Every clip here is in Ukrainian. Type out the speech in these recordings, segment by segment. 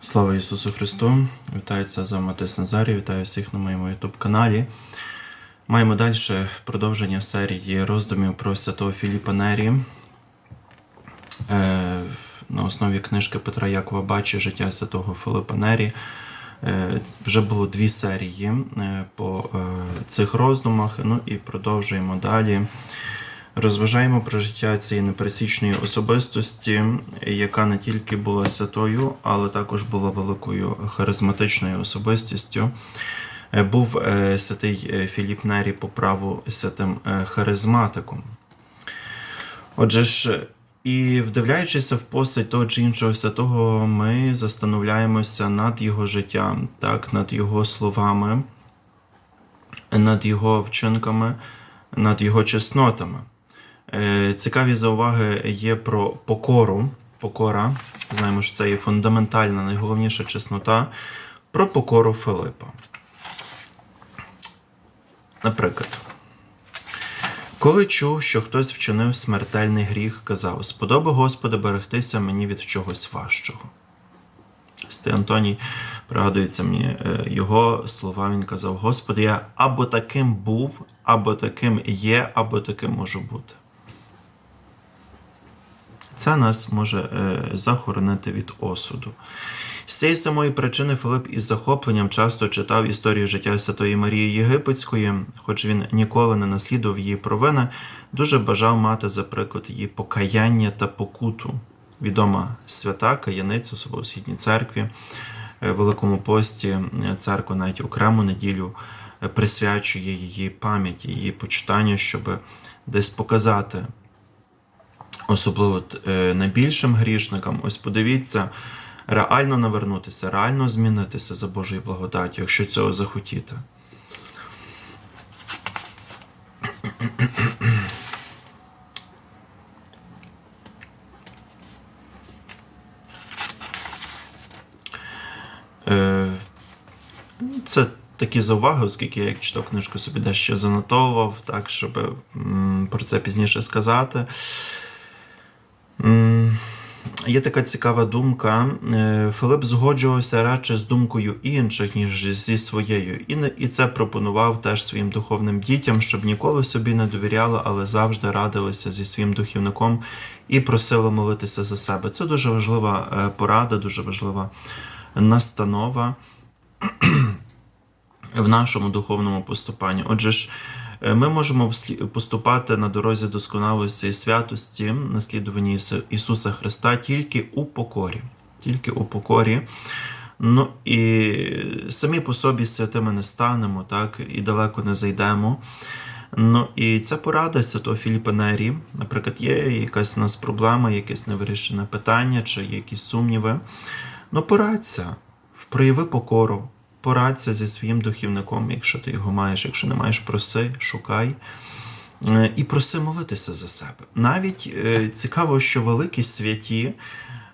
Слава Ісусу Христу! Вітаю це за Матис Назарій, вітаю всіх на моєму YouTube каналі. Маємо далі продовження серії роздумів про святого Філіпа Нері. Е, на основі книжки Петра Якова Бачі Життя святого Филипа Нері. Е, вже було дві серії е, по цих роздумах. Ну і продовжуємо далі. Розважаємо про життя цієї непересічної особистості, яка не тільки була святою, але також була великою харизматичною особистістю. Е, Був е, святий е, Філіп Нері по праву святим харизматиком. Отже ж, і вдивляючися в постать того чи іншого святого, ми застановляємося над його життям, так, над його словами, над його вчинками, над його чеснотами. Е, Цікаві зауваги є про покору. Покора, знаємо, що це є фундаментальна, найголовніша чеснота, про покору Филипа. Наприклад, коли чув, що хтось вчинив смертельний гріх, казав: Сподоби Господи берегтися мені від чогось важчого. Святий Антоній пригадується мені е, його слова. Він казав: Господи, я або таким був, або таким є, або таким можу бути. Це нас може е, захоронити від осуду. З цієї самої причини Филип із захопленням часто читав історію життя Святої Марії Єгипетської, хоч він ніколи не наслідував її провини, дуже бажав мати за приклад її покаяння та покуту. Відома свята каяниця в Східній церкві, е, в Великому пості е, церква навіть окрему неділю е, присвячує її пам'яті, її почитанню, щоб десь показати особливо е, найбільшим грішникам, ось подивіться, реально навернутися, реально змінитися за Божою благодаттю, якщо цього захотіти. Е, Це такі зауваги, оскільки я як читав книжку собі дещо занотовував, так, щоб про це пізніше сказати. Є така цікава думка. Е, Филип згоджувався радше з думкою інших, ніж зі своєю. І, це пропонував теж своїм духовним дітям, щоб ніколи собі не довіряли, але завжди радилися зі своїм духівником і просили молитися за себе. Це дуже важлива е, порада, дуже важлива настанова в нашому духовному поступанні. Отже ж, ми можемо поступати на дорозі досконалості і святості, наслідуванні Ісуса Христа тільки у покорі. Тільки у покорі. Ну і самі по собі святими не станемо, так, і далеко не зайдемо. Ну і ця порада святого Філіпа Нері, наприклад, є якась у нас проблема, якесь невирішене питання, чи якісь сумніви. Ну, порадься, прояви покору, порадься зі своїм духівником, якщо ти його маєш, якщо не маєш, проси, шукай. Е, І проси молитися за себе. Навіть е, цікаво, що великі святі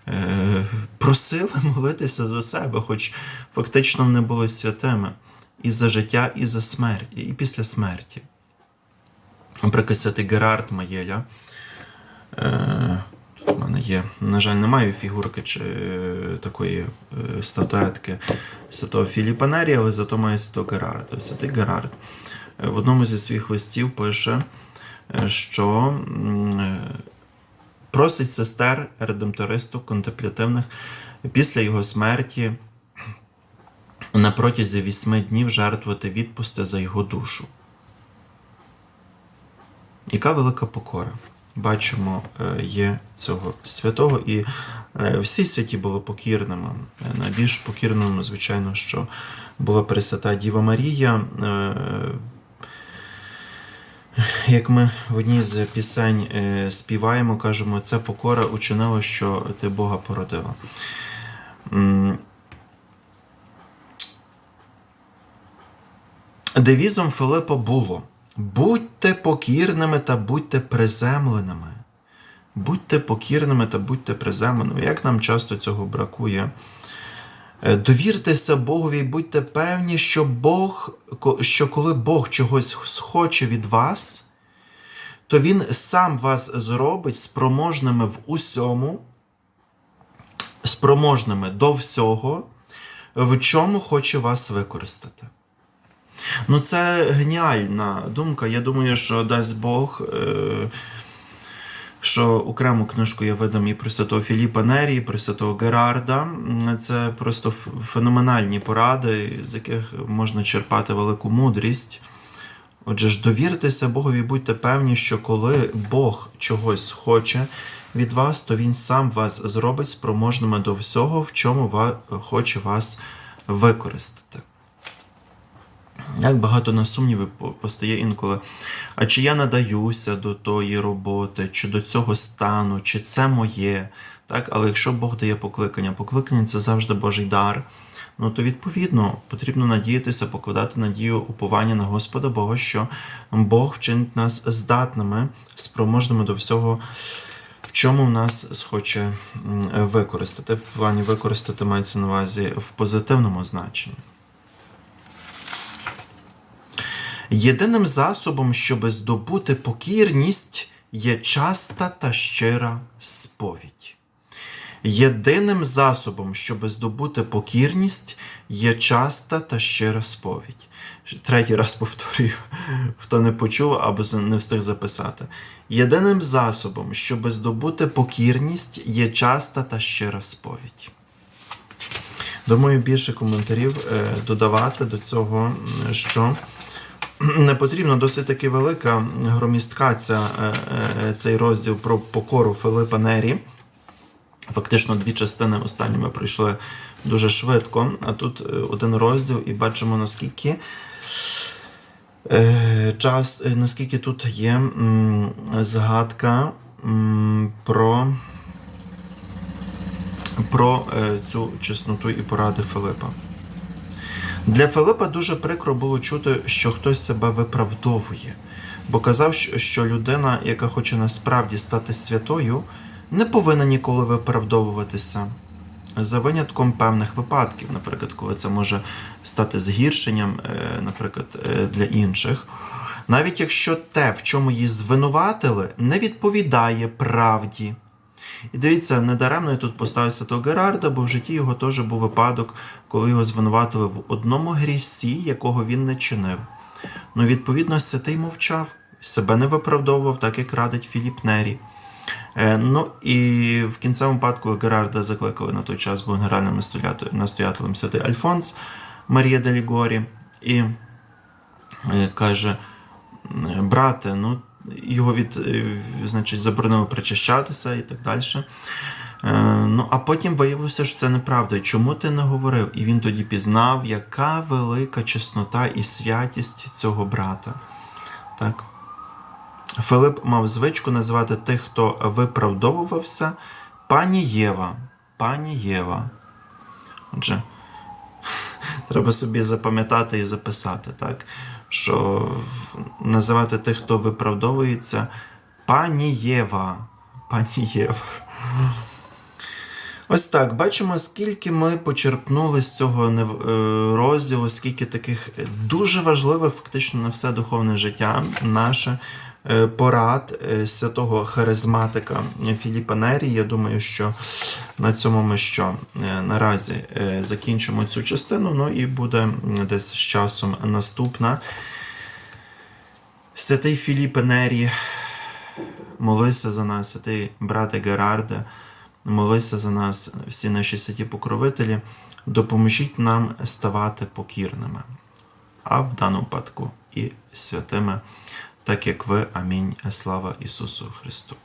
е, просили молитися за себе, хоч фактично вони були святими і за життя, і за смерть, і після смерті. Наприклад, Герард Маєля. В мене є, на жаль, немає фігурки чи е, такої е, статуетки святого Філіпа Нері, але зато має святого Герарда. Святий Герард е, в одному зі своїх листів пише, що просить сестер редемтористок конtemплятивних після його смерті на протязі вісьми днів жертвувати відпусти за його душу. Яка велика покора? Бачимо, е, є цього святого, і е, всі святі були покірними. Е, Найбільш покірними, звичайно, що була Пресвята Діва Марія. Як ми в одній з пісень співаємо, кажемо, це покора учинила, що ти Бога породила. Девізом Филипа було: будьте покірними та будьте приземленими. Будьте покірними та будьте приземленими. Як нам часто цього бракує? Е, Довіртеся Богові і будьте певні, що Бог, що коли Бог чогось схоче від вас, то Він сам вас зробить спроможними в усьому спроможними до всього, в чому хоче вас використати. Ну, це геніальна думка. Я думаю, що дасть Бог, е, що окрему книжку я видам і про святого Філіпа Нері, і про святого Герарда. Це просто феноменальні поради, з яких можна черпати велику мудрість. Отже ж, довіртеся Богові, будьте певні, що коли Бог чогось хоче від вас, то Він сам вас зробить спроможними до всього, в чому хоче вас використати. Як багато на сумніви постає інколи. А чи я надаюся до тої роботи, чи до цього стану, чи це моє? Так? Але якщо Бог дає покликання, покликання це завжди Божий дар. Ну то відповідно потрібно надіятися, покладати надію уповання на Господа Бога, що Бог вчинить нас здатними, спроможними до всього, в чому в нас схоче використати. В плані використати мається на увазі в позитивному значенні. Єдиним засобом, щоб здобути покірність, є часта та щира сповідь. Єдиним засобом, щоб здобути покірність, є часта та щира сповідь. Третій раз повторюю, хто не почув або не встиг записати. Єдиним засобом, щоб здобути покірність, є часта та щира сповідь. Думаю, більше коментарів е, додавати до цього, що не потрібно досить таки велика громістка ця, е, е, цей розділ про покору Филипа Нері. Фактично дві частини останні ми пройшли дуже швидко, а тут е, один розділ, і бачимо, наскільки е, час, е, наскільки тут є згадка про, про е, цю чесноту і поради Филипа. Для Филипа дуже прикро було чути, що хтось себе виправдовує, бо казав, що- людина, яка хоче насправді стати святою, не повинна ніколи виправдовуватися. За винятком певних випадків, наприклад, коли це може стати згіршенням, е, наприклад, е, для інших. Навіть якщо те, в чому її звинуватили, не відповідає правді. І дивіться, недаремно я тут поставив святого Герарда, бо в житті його теж був випадок, коли його звинуватили в одному грісі, якого він не чинив. Ну, відповідно, святий мовчав, себе не виправдовував, так як радить Філіп Нері. Е, ну і в кінцевому випадку Герарда закликали на той час, був генеральним настоятелем- святий Альфонс Марія де Лігорі. І е, каже: брате, ну його від, е, значить, заборонили причащатися і так далі. Е, Ну, а потім виявилося, що це неправда. Чому ти не говорив? І він тоді пізнав, яка велика чеснота і святість цього брата. Так. Филип мав звичку називати тих, хто виправдовувався, пані Єва. Пані Єва. Отже, треба собі запам'ятати і записати, так? Що називати тих, хто виправдовується, пані Єва. Ось так, бачимо, скільки ми почерпнули з цього е, розділу, скільки таких дуже важливих, фактично на все духовне життя, наше порад е, святого харизматика Філіпа Нері. Я думаю, що на цьому ми що е, наразі е, закінчимо цю частину. Ну і буде десь з часом наступна. Святий Філіпе Нері, молися за нас, святий брате Герарде, молися за нас, всі наші святі покровителі, допоможіть нам ставати покірними, а в даному випадку і святими, так як ви. Амінь. Слава Ісусу Христу.